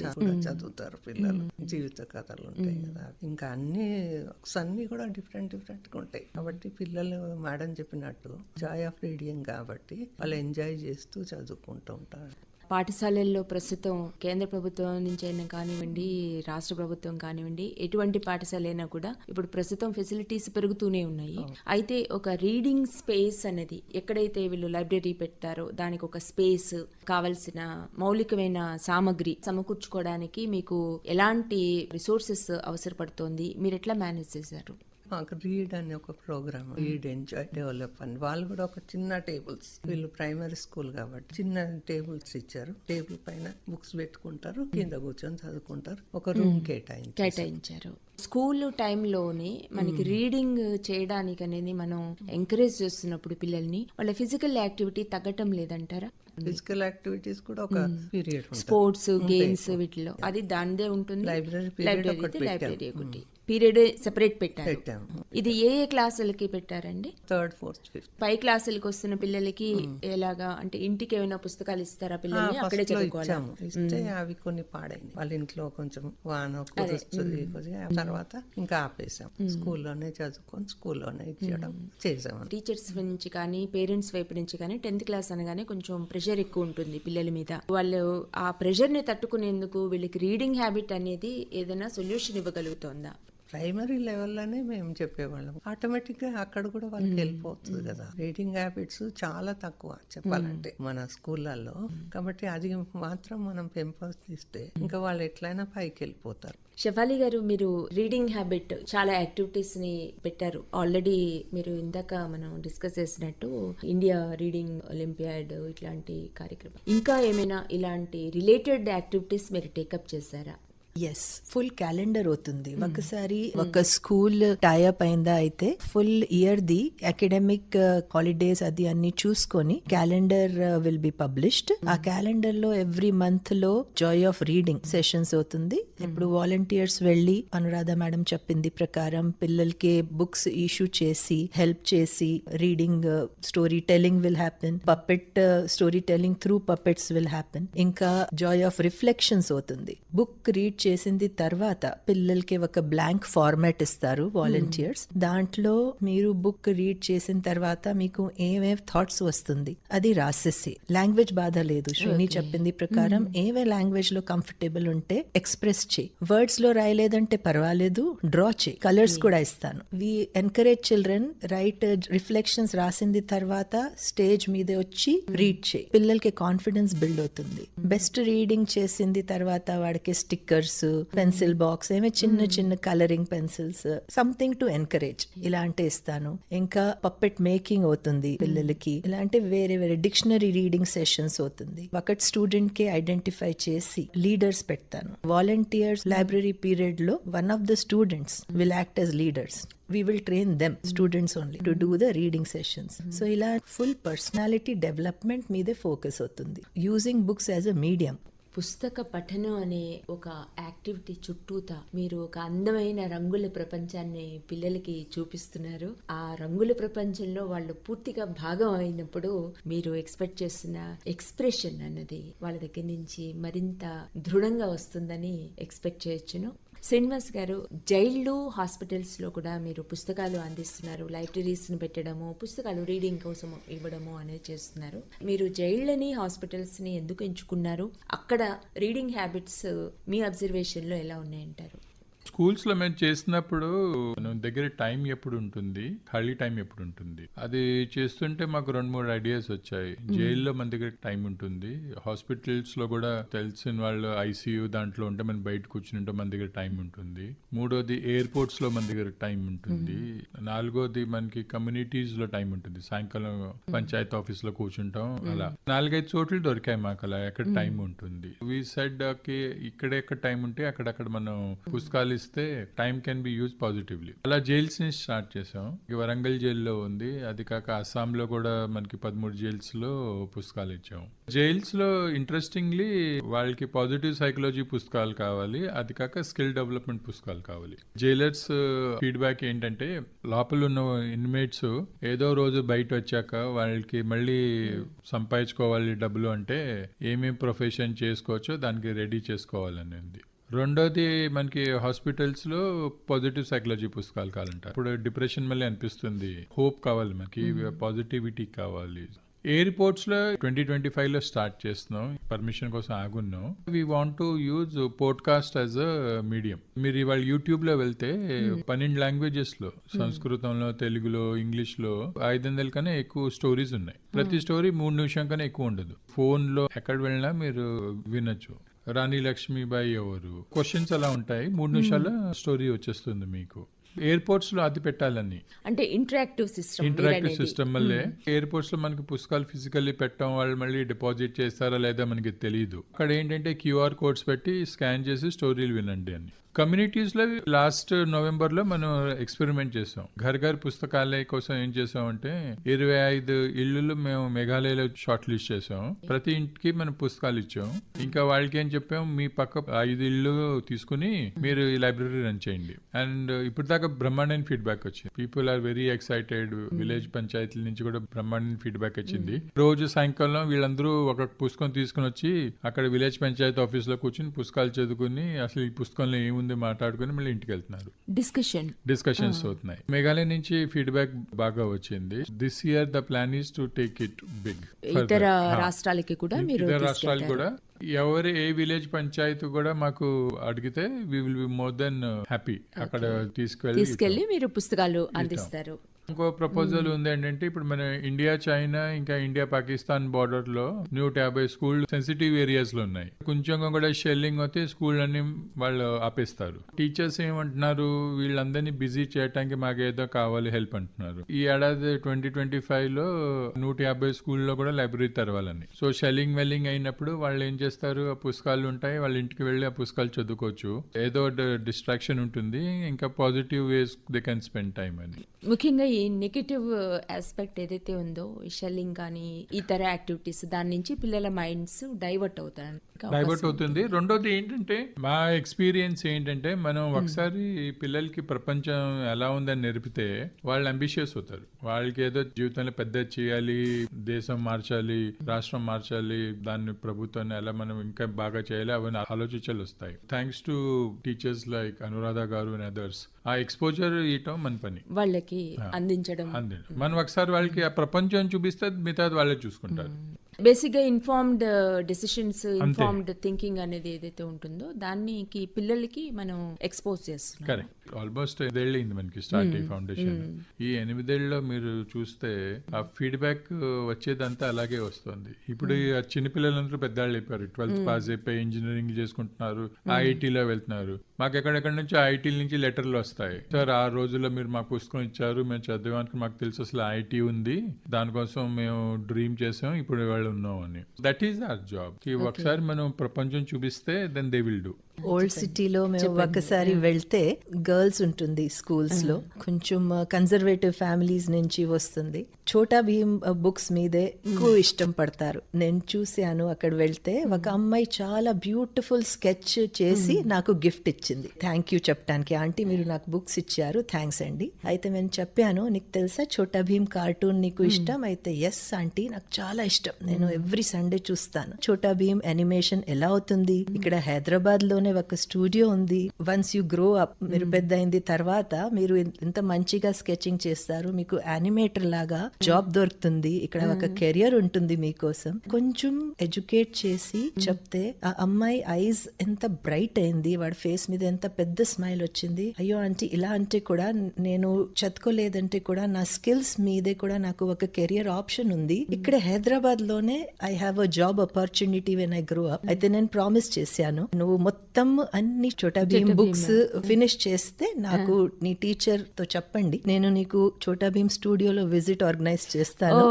చాలా చదువుతారు పిల్లలు. జీవిత కథలు ఉంటాయి కదా. ఇంకా అన్ని అన్ని కూడా డిఫరెంట్ డిఫరెంట్గా ఉంటాయి. కాబట్టి పిల్లలు మేడం చెప్పినట్టు జాయ్ ఆఫ్ రీడింగ్ కాబట్టి వాళ్ళు ఎంజాయ్ చేస్తూ చదువుకుంటూ ఉంటారు. పాఠశాలల్లో ప్రస్తుతం కేంద్ర ప్రభుత్వం నుంచి అయినా కానివ్వండి రాష్ట్ర ప్రభుత్వం కానివ్వండి ఎటువంటి పాఠశాల అయినా కూడా ఇప్పుడు ప్రస్తుతం ఫెసిలిటీస్ పెరుగుతూనే ఉన్నాయి. అయితే ఒక రీడింగ్ స్పేస్ అనేది ఎక్కడైతే వీళ్ళు లైబ్రరీ పెడతారో దానికి ఒక స్పేస్ కావలసిన మౌలికమైన సామగ్రి సమకూర్చుకోవడానికి మీకు ఎలాంటి రిసోర్సెస్ అవసరపడుతోంది? మీరు ఎట్లా మేనేజ్ చేశారు? మాకు రీడ్ అనే ఒక ప్రోగ్రామ్ రీడ్ ఎంజాయ్ డెవలప్ అని. వాళ్ళు కూడా ఒక చిన్న టేబుల్స్. వీళ్ళు ప్రైమరీ స్కూల్ కాబట్టి చిన్న టేబుల్స్ ఇచ్చారు. టేబుల్ పైన బుక్స్ పెట్టుకుంటారు కింద కూర్చొని చదువుకుంటారు. ఒక రూమ్ కేటాయించి కేటాయించారు. స్కూల్ టైంలోనే మనకి రీడింగ్ చేయడానికి అనేది మనం ఎంకరేజ్ చేస్తున్నప్పుడు పిల్లల్ని వాళ్ళ ఫిజికల్ యాక్టివిటీ తగ్గటం లేదంటారా? ఫిజికల్ యాక్టివిటీస్ కూడా ఒక పీరియడ్ స్పోర్ట్స్ గేమ్స్ వీటిలో. అది దానిదే ఉంటుంది. లైబ్రరీ. లైబ్రరీ ఒకటి పీరియడ్ సెపరేట్ పెట్టారు. పెట్టాము. ఇది ఏ ఏ క్లాసులకి పెట్టారండి? Third fourth fifth. పై క్లాసులకు వస్తున్న పిల్లలకి ఎలాగా అంటే ఇంటికి ఏమైనా పుస్తకాలు ఇస్తారా పిల్లల్ని? అక్కడే ఫస్ట్లో చదువుకోవాలి? ఇచ్చాము. ఇస్తే అవి కొన్ని పాడైనాయి. వాళ్ళ ఇంట్లో కొంచెం వాన కురుస్తుంది కొద్దిగా. తర్వాత ఇంకా ఆపేసాం. స్కూల్లోనే చదువుకొని స్కూల్లోనే ఇచ్చడం చేసాము. టీచర్స్ నుంచి కానీ పేరెంట్స్ వైపు నుంచి కానీ టెన్త్ క్లాస్ అనగానే కొంచెం ప్రెషర్ ఎక్కువ ఉంటుంది పిల్లల మీద. వాళ్ళు ఆ ప్రెషర్ని తట్టుకునేందుకు వీళ్ళకి రీడింగ్ హ్యాబిట్ అనేది ఏదైనా సొల్యూషన్ ఇవ్వగలుగుతోందా? ప్రైమరీ లెవెల్లోనే మేము చెప్పేవాళ్ళం. ఆటోమేటిక్గా అక్కడ కూడా వాళ్ళకి వెళ్ళిపోతుంది కదా. రీడింగ్ హ్యాబిట్స్ చాలా తక్కువ చెప్పాలంటే మన స్కూళ్ళల్లో. కాబట్టి అది మాత్రం మనం పెంపొందిస్తే ఇంకా వాళ్ళు ఎట్లయినా పైకి వెళ్ళిపోతారు. షఫాలి గారు మీరు రీడింగ్ హ్యాబిట్ చాలా యాక్టివిటీస్ని పెట్టారు. ఆల్రెడీ మీరు ఇందాక మనం డిస్కస్ చేసినట్టు ఇండియా రీడింగ్ ఒలింపియాడ్ ఇట్లాంటి కార్యక్రమం. ఇంకా ఏమైనా ఇలాంటి రిలేటెడ్ యాక్టివిటీస్ మీరు టేకప్ చేశారా? ఎస్ ఫుల్ క్యాలెండర్ అవుతుంది. ఒకసారి ఒక స్కూల్ టైఅప్ అయిందా అయితే full year the academic holidays అది అన్ని చూసుకొని క్యాలెండర్ విల్ బి పబ్లిష్డ్ ఆ క్యాలెండర్లో ఎవ్రీ మంత్లో జాయ్ ఆఫ్ రీడింగ్ సెషన్స్ అవుతుంది. ఇప్పుడు వాలంటీర్స్ వెళ్ళి అనురాధ మేడం చెప్పింది ప్రకారం పిల్లలకి బుక్స్ ఇష్యూ చేసి హెల్ప్ చేసి reading story telling will happen puppet story telling through puppets will happen ఇంకా జాయ్ ఆఫ్ రిఫ్లెక్షన్స్ అవుతుంది. బుక్ రీడ్ చేసింది తర్వాత పిల్లలకి ఒక బ్లాంక్ ఫార్మాట్ ఇస్తారు వాలంటీర్స్. దాంట్లో మీరు బుక్ రీడ్ చేసిన తర్వాత మీకు ఏమేం థాట్స్ వస్తుంది? అది రాసేసి. లాంగ్వేజ్ బాధ లేదు. శ్రీని చెప్పింది ప్రకారం ఏవే లాంగ్వేజ్లో కంఫర్టబుల్ ఉంటే ఎక్స్ప్రెస్ చేయి. వర్డ్స్లో రాయలేదంటే పర్వాలేదు డ్రా చేయి. కలర్స్ కూడా ఇస్తాను. We encourage children write reflections రాసింది తర్వాత స్టేజ్ మీద వచ్చి రీడ్ చేయి. పిల్లలకి కాన్ఫిడెన్స్ బిల్డ్ అవుతుంది. బెస్ట్ రీడింగ్ చేసింది తర్వాత వాడికి స్టిక్కర్స్ పెన్సిల్ బాక్స్ ఏమే చిన్న చిన్న colouring pencils something to encourage ఇలాంటి ఇస్తాను. ఇంకా పప్పెట్ మేకింగ్ అవుతుంది పిల్లలకి. ఇలాంటి వేరే వేరే డిక్షనరీ రీడింగ్ సెషన్స్ అవుతుంది. ఒక స్టూడెంట్కి ఐడెంటిఫై చేసి లీడర్స్ పెడతాను. వాలంటీర్స్ లైబ్రరీ పీరియడ్లో one of the students will act as leaders we will train them students only to do the reading sessions. So ఇలా ఫుల్ పర్సనాలిటీ డెవలప్మెంట్ మీదే ఫోకస్ అవుతుంది. Using books as a medium పుస్తక పఠనం అనే ఒక activity చుట్టూత మీరు ఒక అందమైన రంగుల ప్రపంచాన్ని పిల్లలకి చూపిస్తున్నారు. ఆ రంగుల ప్రపంచంలో వాళ్ళు పూర్తిగా భాగం అయినప్పుడు మీరు ఎక్స్పెక్ట్ చేస్తున్న ఎక్స్ప్రెషన్ అన్నది వాళ్ళ దగ్గర నుంచి మరింత దృఢంగా వస్తుందని ఎక్స్పెక్ట్ చేయొచ్చును. శ్రీనివాస్ గారు జైళ్ళు హాస్పిటల్స్లో కూడా మీరు పుస్తకాలు అందిస్తున్నారు. లైబ్రరీస్ని పెట్టడము పుస్తకాలు రీడింగ్ కోసం ఇవ్వడము అనేది చేస్తున్నారు. మీరు జైళ్ళని హాస్పిటల్స్ని ఎందుకు ఎంచుకున్నారు? అక్కడ రీడింగ్ హ్యాబిట్స్ మీ అబ్జర్వేషన్లో ఎలా ఉన్నాయంటారు? స్కూల్స్లో మేము చేసినప్పుడు మన దగ్గర టైం ఎప్పుడు ఉంటుంది? ఖాళీ టైం ఎప్పుడు ఉంటుంది? అది చేస్తుంటే మాకు రెండు మూడు ఐడియాస్ వచ్చాయి. జైల్లో మన దగ్గర టైం ఉంటుంది. హాస్పిటల్స్లో కూడా తెలిసిన వాళ్ళు ఐసీయూ దాంట్లో ఉంటే మనం బయట కూర్చుంటే మన దగ్గర టైం ఉంటుంది. మూడోది ఎయిర్పోర్ట్స్లో మన దగ్గర టైం ఉంటుంది. నాలుగోది మనకి కమ్యూనిటీస్లో టైం ఉంటుంది. సాయంకాలం పంచాయత్ ఆఫీస్లో కూర్చుంటాం. అలా. నాలుగైదు చోట్లు దొరికాయి మాకు అలా. ఎక్కడ టైం ఉంటుంది. వి సెడ్కి ఇక్కడ ఎక్కడ టైం ఉంటే అక్కడక్కడ మనం పుస్తకాలు ఇస్తే time can be use positively అలా జైల్స్ని స్టార్ట్ చేసాం. వరంగల్ జైల్లో ఉంది. అది కాక అస్సాం లో కూడా మనకి పదమూడు జైల్స్లో పుస్తకాలు ఇచ్చాం. జైల్స్లో ఇంట్రెస్టింగ్లీ వాళ్ళకి పాజిటివ్ సైకాలజీ పుస్తకాలు కావాలి. అది కాక స్కిల్ డెవలప్మెంట్ పుస్తకాలు కావాలి. జైలర్స్ ఫీడ్బ్యాక్ uh, ఏంటంటే లోపల ఉన్న ఇన్మేట్స్ ఏదో రోజు బయట వచ్చాక వాళ్ళకి మళ్ళీ సంపాదించుకోవాలి డబ్బులు అంటే ఏమేం ప్రొఫెషన్ చేసుకోవచ్చో దానికి రెడీ చేసుకోవాలని ఉంది రెండోది మనకి హాస్పిటల్స్లో పాజిటివ్ సైకాలజీ పుస్తకాలు కావాలంట ఇప్పుడు డిప్రెషన్ మళ్ళీ అనిపిస్తుంది. హోప్ కావాలి మనకి. పాజిటివిటీ కావాలి. ఎయిర్పోర్ట్స్లో ట్వంటీ ట్వంటీ ఫైవ్లో స్టార్ట్ చేస్తున్నాం. పర్మిషన్ కోసం ఆగున్నాం. We want to use podcast as a medium మీరు ఇవాళ యూట్యూబ్లో వెళ్తే పన్నెండు లాంగ్వేజెస్లో సంస్కృతంలో తెలుగులో ఇంగ్లీష్లో ఐదు వందల కన్నా ఎక్కువ స్టోరీస్ ఉన్నాయి. ప్రతి స్టోరీ మూడు నిమిషం కన్నా ఎక్కువ ఉండదు. ఫోన్లో ఎక్కడ వెళ్ళినా మీరు వినొచ్చు. రాణి లక్ష్మీబాయి ఎవరు క్వశ్చన్స్ అలా ఉంటాయి. మూడు నిమిషాల స్టోరీ వచ్చేస్తుంది మీకు. ఎయిర్పోర్ట్స్లో అది పెట్టాలని అంటే ఇంటరాక్టివ్ సిస్టమ్ ఇంటరాక్టివ్ సిస్టమ్ వల్లే ఎయిర్పోర్ట్స్లో మనకి పుస్తకాలు ఫిజికల్లీ పెట్టడం వాళ్ళు మళ్ళీ డిపాజిట్ చేస్తారా లేదా మనకి తెలియదు అక్కడ ఏంటంటే క్యూఆర్ కోడ్స్ పెట్టి స్కాన్ చేసి స్టోరీలు వినండి అని. కమ్యూనిటీస్లో లాస్ట్ నవంబర్లో మనం ఎక్స్పెరిమెంట్ చేసాం. ఘర్ ఘర్ పుస్తకాలయ కోసం ఏం చేసాం అంటే ఇరవై ఐదు ఇళ్ళు మేము మేఘాలయలో షార్ట్ లిస్ట్ చేసాం. ప్రతి ఇంటికి మనం పుస్తకాలు ఇచ్చాం. ఇంకా వాళ్ళకి ఏం చెప్పాం మీ పక్క ఐదు ఇళ్ళు తీసుకుని మీరు ఈ లైబ్రరీ రన్ చేయండి. అండ్ ఇప్పుడు దాకా బ్రహ్మాండమైన ఫీడ్బ్యాక్ వచ్చింది. People are very excited village పంచాయతీల నుంచి కూడా బ్రహ్మాండమైన ఫీడ్బ్యాక్ వచ్చింది. రోజు సాయంకాలం వీళ్ళందరూ ఒక పుస్తకం తీసుకుని వచ్చి అక్కడ విలేజ్ పంచాయతీ ఆఫీస్లో కూర్చుని పుస్తకాలు చదువుకుని అసలు ఈ పుస్తకంలో ఏముంది మాట్లాడుకుని మళ్ళీ ఇంటికి వెళ్తున్నారు డిస్కషన్ డిస్కషన్స్ అవుతున్నాయి. మేఘాలయ నుంచి ఫీడ్బ్యాక్ బాగా వచ్చింది. This year the plan is to take it big ఇతర రాష్ట్రాలకి కూడా మీరు ఇతర రాష్ట్రాలు. కూడా. ఎవరు ఏ విలేజ్ పంచాయతీ కూడా మాకు అడిగితే we will be more then happy అక్కడ తీసుకెళ్ళి తీసుకెళ్ళి మీరు పుస్తకాలు అందిస్తారు. ఇంకో ప్రపోజల్ ఉంది ఏంటంటే ఇప్పుడు మన ఇండియా చైనా ఇంకా ఇండియా పాకిస్తాన్ బార్డర్లో నూట యాభై స్కూల్ సెన్సిటివ్ ఏరియాస్లో ఉన్నాయి. కొంచెం కూడా షెల్లింగ్ అయితే స్కూల్ అన్ని వాళ్ళు ఆపేస్తారు. టీచర్స్ ఏమంటున్నారు వీళ్ళందరినీ బిజీ చేయడానికి మాకు ఏదో కావాలి హెల్ప్ అంటున్నారు. ఈ ఏడాది ట్వంటీ ట్వంటీ ఫైవ్లో నూట యాభై స్కూల్లో కూడా లైబ్రరీ తెరవాలని. సో షెల్లింగ్ వెల్లింగ్ అయినప్పుడు వాళ్ళు ఏం చేస్తారు ఆ పుస్తకాలు ఉంటాయి వాళ్ళ ఇంటికి వెళ్ళి ఆ పుస్తకాలు చదువుకోవచ్చు. ఏదో డిస్ట్రాక్షన్ ఉంటుంది ఇంకా positive ways they can spend time అని. ముఖ్యంగా ఈ నెగటివ్ ఆస్పెక్ట్ ఏదైతే ఉందో షెల్లింగ్ కానీ ఇతర యాక్టివిటీస్ దాని నుంచి పిల్లల మైండ్స్ డైవర్ట్ అవుతాయి. డైవర్ట్ అవుతుంది. రెండోది ఏంటంటే మా ఎక్స్పీరియన్స్ ఏంటంటే మనం ఒకసారి పిల్లలకి ప్రపంచం ఎలా ఉందని నేర్పితే వాళ్ళు అంబిషియస్ అవుతారు. వాళ్ళకి ఏదో జీవితంలో పెద్ద చేయాలి దేశం మార్చాలి రాష్ట్రం మార్చాలి దాన్ని ప్రభుత్వాన్ని ఎలా మనం ఇంకా బాగా చేయాలి అవన్నీ ఆలోచించాలు వస్తాయి. Thanks to teachers like Anuradha garu and others ఆ ఎక్స్పోజర్ ఇయటం మన పని. వాళ్ళకి అందించడం. అంతే మనం ఒకసారి వాళ్ళకి ఆ ప్రపంచం చూపిస్తే మిగతాది వాళ్ళే చూసుకుంటారు. బేసిక్గా ఇన్ఫార్మ్డ్ డెసిషన్స్ ఇన్ఫార్మ్డ్ థింకింగ్ అనేది ఏదైతే ఉంటుందో దానికి పిల్లలకి మనం ఎక్స్పోజ్ చేస్తున్నాం ఆల్మోస్ట్ ఐదేళ్ళయింది మనకి స్టార్ట్ అయ్యి ఫౌండేషన్ ఈ ఎనిమిదేళ్ళలో మీరు చూస్తే ఆ ఫీడ్బ్యాక్ వచ్చేదంతా అలాగే వస్తుంది. ఇప్పుడు ఈ ఆ చిన్నపిల్లలందరూ పెద్దవాళ్ళు అయిపోయారు. ట్వెల్త్ పాస్ అయిపోయి ఇంజనీరింగ్ చేసుకుంటున్నారు. ఐఐటీలో వెళ్తున్నారు. మాకు ఎక్కడెక్కడ నుంచి ఐఐటీ నుంచి లెటర్లు వస్తాయి. సార్ ఆ రోజుల్లో మీరు మాకు పుస్తకం ఇచ్చారు. మేము చదివానికి మాకు తెలుసు అసలు ఐఐటీ ఉంది. దానికోసం మేము డ్రీమ్ చేసాం. ఇప్పుడు వాళ్ళు ఉన్నాం అని దట్ ఈస్ అవర్ జాబ్ ఒకసారి మనం ప్రపంచం చూపిస్తే then they will do old సిటీలో మేము ఒకసారి వెళ్తే గర్ల్స్ ఉంటుంది స్కూల్స్లో. కొంచెం కన్జర్వేటివ్ ఫ్యామిలీస్ నుంచి వస్తుంది. ఛోటా భీమ్ బుక్స్ మీదే ఎక్కువ ఇష్టం పడతారు. నేను చూశాను అక్కడ వెళ్తే ఒక అమ్మాయి చాలా బ్యూటిఫుల్ స్కెచ్ చేసి నాకు గిఫ్ట్ ఇచ్చింది. థ్యాంక్ యూ చెప్పడానికి ఆంటీ మీరు నాకు బుక్స్ ఇచ్చారు. థ్యాంక్స్ అండి. అయితే నేను చెప్పాను నీకు తెలుసా ఛోటా భీమ్ కార్టూన్ నీకు ఇష్టం? అయితే ఎస్ ఆంటీ నాకు చాలా ఇష్టం. నేను ఎవ్రీ సండే చూస్తాను. ఛోటా భీమ్ అనిమేషన్ ఎలా అవుతుంది? ఇక్కడ హైదరాబాద్లోనే అనే ఒక స్టూడియో ఉంది. వన్స్ యూ గ్రో అప్ మీరు పెద్ద అయింది తర్వాత మీరు ఇంత మంచిగా స్కెచింగ్ చేస్తారు. మీకు యానిమేటర్ లాగా జాబ్ దొరుకుతుంది. ఇక్కడ ఒక కెరియర్ ఉంటుంది మీకోసం. కొంచెం ఎడ్యుకేట్ చేసి చెప్తే ఆ అమ్మాయి ఐస్ ఎంత బ్రైట్ అయింది. వాడి ఫేస్ మీద ఎంత పెద్ద స్మైల్ వచ్చింది. అయ్యో అంటే ఇలా అంటే కూడా నేను చదువుకోలేదంటే కూడా నా స్కిల్స్ మీదే కూడా నాకు ఒక కెరియర్ ఆప్షన్ ఉంది. ఇక్కడ హైదరాబాద్లోనే I have a job opportunity when I grow up. అయితే నేను ప్రామిస్ చేశాను. నువ్వు మొత్తం అన్ని చోటా భీమ్ బుక్స్ ఫినిష్ చేస్తే నాకు నీ టీచర్తో చెప్పండి. నేను నీకు చోటా భీమ్ స్టూడియోలో విజిట్ ఆర్గనైజ్ చేస్తాను.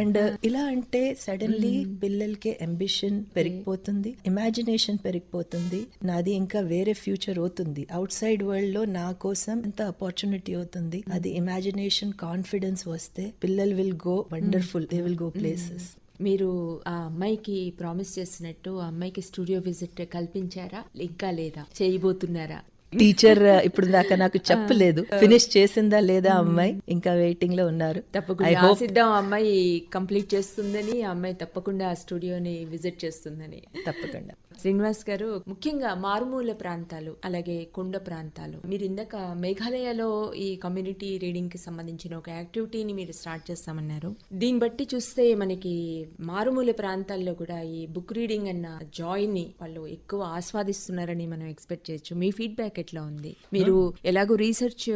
అండ్ ఇలా అంటే సడన్లీ పిల్లలకి అంబిషన్ పెరిగిపోతుంది ఇమాజినేషన్ పెరిగిపోతుంది నాది ఇంకా వేరే ఫ్యూచర్ అవుతుంది. అవుట్ సైడ్ వరల్డ్లో నా కోసం ఎంత ఆపర్చునిటీ అవుతుంది అది ఇమాజినేషన్ కాన్ఫిడెన్స్ వస్తే పిల్లలు will go wonderful they will go places మీరు ఆ అమ్మాయికి ప్రామిస్ చేసినట్టు ఆ అమ్మాయికి స్టూడియో విజిట్ కల్పించారా? ఇంకా లేదా? చేయబోతున్నారా? టీచర్ ఇప్పుడు దాకా నాకు చెప్పలేదు. ఫినిష్ చేసిందా లేదా అమ్మాయి? ఇంకా వెయిటింగ్లో ఉన్నారు. తప్పకుండా ఆశిద్దాం అమ్మాయి కంప్లీట్ చేస్తుందని ఆ అమ్మాయి తప్పకుండా ఆ స్టూడియోని విజిట్ చేస్తుందని. తప్పకుండా. శ్రీనివాస్ గారు ముఖ్యంగా మారుమూల ప్రాంతాలు అలాగే కొండ ప్రాంతాలు. మీరు ఇందాక మేఘాలయలో ఈ కమ్యూనిటీ రీడింగ్కి సంబంధించిన ఒక యాక్టివిటీని మీరు స్టార్ట్ చేస్తామన్నారు. దీన్ని బట్టి చూస్తే మనకి మారుమూల ప్రాంతాల్లో కూడా ఈ బుక్ రీడింగ్ అన్న జాయ్ని వాళ్ళు ఎక్కువ ఆస్వాదిస్తున్నారని మనం ఎక్స్పెక్ట్ చేయొచ్చు. మీ ఫీడ్బ్యాక్ ఎట్లా ఉంది? మీరు ఎలాగో రీసెర్చ్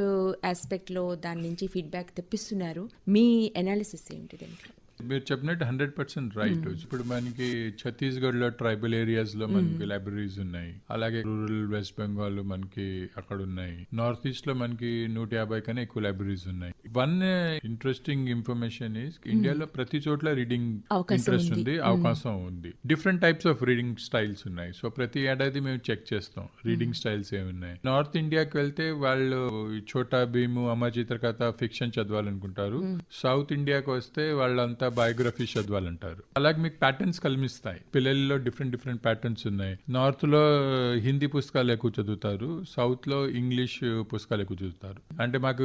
ఆస్పెక్ట్లో దాని నుంచి ఫీడ్బ్యాక్ తెప్పిస్తున్నారు. మీ ఎనాలిసిస్ ఏంటి దీంట్లో? మీరు చెప్పినట్టు హండ్రెడ్ పర్సెంట్ రైట్. ఇప్పుడు మనకి ఛత్తీస్గఢ్లో ట్రైబల్ ఏరియాస్లో మనకి లైబ్రరీస్ ఉన్నాయి. అలాగే రూరల్ వెస్ట్ బెంగాల్ మనకి అక్కడ ఉన్నాయి నార్త్ ఈస్ట్లో మనకి నూట యాభై కన్నా ఎక్కువ లైబ్రరీస్ ఉన్నాయి. వన్ ఇంట్రెస్టింగ్ ఇన్ఫర్మేషన్ ఇస్ ఇండియాలో ప్రతి చోట్ల రీడింగ్ ఇంట్రెస్ట్ ఉంది. అవకాశం ఉంది. Different types of reading styles ఉన్నాయి. సో ప్రతి ఏడాది మేము చెక్ చేస్తాం రీడింగ్ స్టైల్స్ ఏమున్నాయి. నార్త్ ఇండియాకి వెళ్తే వాళ్ళు ఛోటా భీము అమ్మ చిత్రకథ ఫిక్షన్ చదవాలనుకుంటారు. సౌత్ ఇండియాకి వస్తే వాళ్ళంతా బయోగ్రఫీ చదవాలంటారు. అలాగే మీకు ప్యాటర్న్స్ కల్మిస్తాయి పిల్లల్లో డిఫరెంట్ డిఫరెంట్ ప్యాటర్న్స్ ఉన్నాయి. నార్త్లో హిందీ పుస్తకాలు ఎక్కువ చదువుతారు. సౌత్లో ఇంగ్లీష్ పుస్తకాలు ఎక్కువ చదువుతారు. అంటే మాకు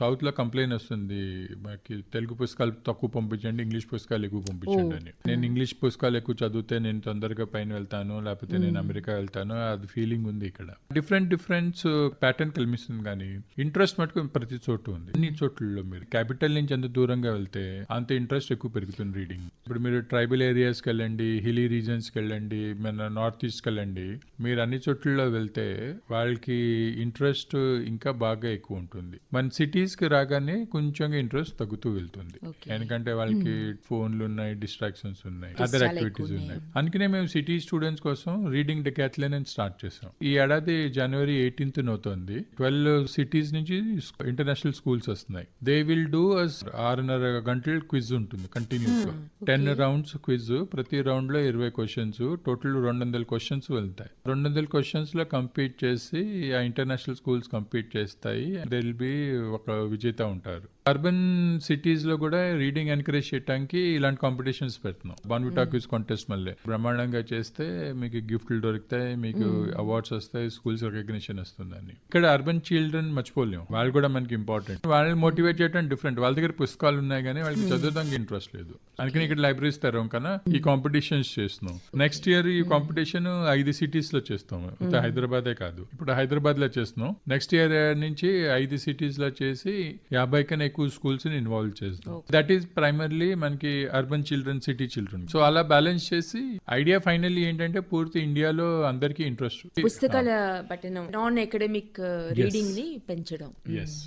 సౌత్లో కంప్లైంట్ వస్తుంది. మాకు తెలుగు పుస్తకాలు తక్కువ పంపించండి ఇంగ్లీష్ పుస్తకాలు ఎక్కువ పంపించండి అని. నేను ఇంగ్లీష్ పుస్తకాలు ఎక్కువ చదివితే నేను తొందరగా పైన వెళ్తాను లేకపోతే నేను అమెరికా వెళ్తాను. అది ఫీలింగ్ ఉంది ఇక్కడ. డిఫరెంట్ డిఫరెంట్ ప్యాటర్న్ కల్పిస్తుంది కానీ ఇంట్రెస్ట్ మటుకు ప్రతి చోటు ఉంది. అన్ని చోట్లలో మీరు. క్యాపిటల్ నుంచి ఎంత దూరంగా వెళ్తే అంత ఇంట్రెస్ట్ ఎక్కువ పెరుగుతుంది రీడింగ్ ఇప్పుడు మీరు ట్రైబల్ ఏరియాస్కి వెళ్ళండి హిలీ రీజన్స్కి వెళ్ళండి మన నార్త్ ఈస్ట్కి వెళ్ళండి మీరు అన్ని చోట్లలో వెళ్తే వాళ్ళకి ఇంట్రెస్ట్ ఇంకా బాగా ఎక్కువ ఉంటుంది. మన సిటీస్కి రాగానే కొంచెం ఇంట్రెస్ట్ తగ్గుతూ వెళ్తుంది. ఎందుకంటే వాళ్ళకి ఫోన్లు ఉన్నాయి డిస్ట్రాక్షన్స్ ఉన్నాయి అదర్ యాక్టివిటీస్ ఉన్నాయి. అందుకనే మేము సిటీ స్టూడెంట్స్ కోసం రీడింగ్ డెకాథ్లన్ అని స్టార్ట్ చేసాం ఈ ఏడాది జనవరి ఎయిటీన్త్ అవుతుంది ట్వెల్వ్ సిటీస్ నుంచి ఇంటర్నేషనల్ స్కూల్స్ వస్తున్నాయి. దే విల్ డూ ఆరున్నర గంటల క్విజ్ ఉంటుంది. కంటిన్యూస్గా టెన్ రౌండ్స్ క్విజ్ ప్రతి రౌండ్లో ఇరవై క్వశ్చన్స్ టోటల్ రెండు వందల క్వశ్చన్స్ వెళ్తాయి. రెండు వందల క్వశ్చన్స్లో కంపీట్ చేసి ఆ ఇంటర్నేషనల్ స్కూల్స్ కంపీట్ చేస్తాయి. దే విల్ బి ఒక విజేత ఉంటారు. అర్బన్ సిటీస్లో కూడా రీడింగ్ ఎంకరేజ్ చేయడానికి ఇలాంటి కాంపిటీషన్స్ పెడుతున్నాం. బాన్విటా క్విజ్ కాంటెస్ట్ మళ్ళీ. బ్రహ్మాండంగా చేస్తే మీకు గిఫ్ట్లు దొరుకుతాయి మీకు అవార్డ్స్ వస్తాయి స్కూల్స్ రికగ్నిషన్ వస్తుందని. ఇక్కడ అర్బన్ చిల్డ్రన్ మర్చిపోలేం. వాళ్ళు కూడా మనకి ఇంపార్టెంట్ వాళ్ళని మోటివేట్ చేయడం డిఫరెంట్ వాళ్ళ దగ్గర పుస్తకాలు ఉన్నాయి కానీ వాళ్ళకి చదవడానికి ఇంట్రెస్ట్ లేదు. అందుకని ఇక్కడ లైబ్రరీస్ తెరవం కన్నా ఈ కాంపిటీషన్స్ చేస్తున్నాం. నెక్స్ట్ ఇయర్ ఈ కాంపిటీషన్ ఐదు సిటీస్లో చేస్తాం. హైదరాబాదే కాదు. ఇప్పుడు హైదరాబాద్లో చేస్తున్నాం. నెక్స్ట్ ఇయర్ నుంచి ఐదు సిటీస్లో చేసి యాభై కన్నా ఎక్కువ స్కూల్స్ని ఇన్వాల్వ్ చేస్తాం. దట్ ఈస్ ప్రైమర్లీ మనకి urban children city children so అలా బ్యాలెన్స్ చేసి ఐడియా ఫైనల్లీ ఏంటంటే పూర్తి ఇండియాలో అందరికీ ఇంట్రెస్ట్ పుస్తకాల పఠనం నాన్ అకాడమిక్ రీడింగ్ని పెంచడం. ఎస్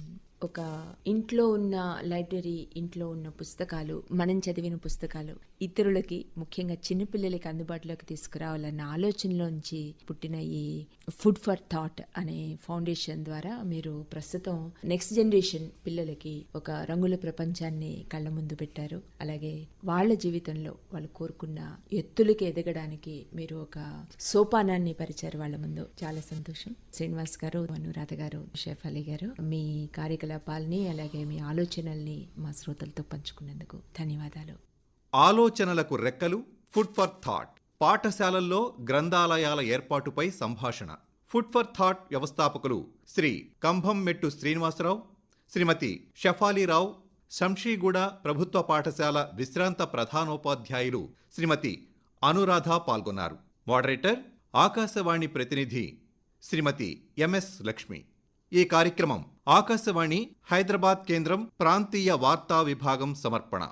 ఒక ఇంట్లో ఉన్న లైబ్రరీ ఇంట్లో ఉన్న పుస్తకాలు మనం చదివిన పుస్తకాలు ఇతరులకి ముఖ్యంగా చిన్నపిల్లలకి అందుబాటులోకి తీసుకురావాలన్న ఆలోచనలోంచి పుట్టిన ఈ ఫుడ్ ఫర్ థాట్ అనే ఫౌండేషన్ ద్వారా మీరు ప్రస్తుతం నెక్స్ట్ జనరేషన్ పిల్లలకి ఒక రంగుల ప్రపంచాన్ని కళ్ళ ముందు పెట్టారు. అలాగే వాళ్ళ జీవితంలో వాళ్ళు కోరుకున్న ఎత్తులకి ఎదగడానికి మీరు ఒక సోపానాన్ని పరిచారు వాళ్ళ ముందు. చాలా సంతోషం. శ్రీనివాస్ గారు అనురాధ గారు షేఫ్ అలీ గారు మీ కార్యకలాపాలని అలాగే మీ ఆలోచనల్ని మా శ్రోతలతో పంచుకున్నందుకు ధన్యవాదాలు. ఆలోచనలకు రెక్కలు ఫుడ్ ఫర్ థాట్ పాఠశాలల్లో గ్రంథాలయాల ఏర్పాటుపై సంభాషణ. ఫుడ్ ఫర్ థాట్ వ్యవస్థాపకులు శ్రీ కంభం మెట్టు శ్రీనివాసరావు శ్రీమతి షఫాలీరావు శంషీగూడ ప్రభుత్వ పాఠశాల విశ్రాంత ప్రధానోపాధ్యాయులు శ్రీమతి అనురాధ పాల్గొన్నారు. మోడరేటర్ ఆకాశవాణి ప్రతినిధి శ్రీమతి ఎంఎస్ లక్ష్మి. ఈ కార్యక్రమం ఆకాశవాణి హైదరాబాద్ కేంద్రం ప్రాంతీయ వార్తా విభాగం సమర్పణ.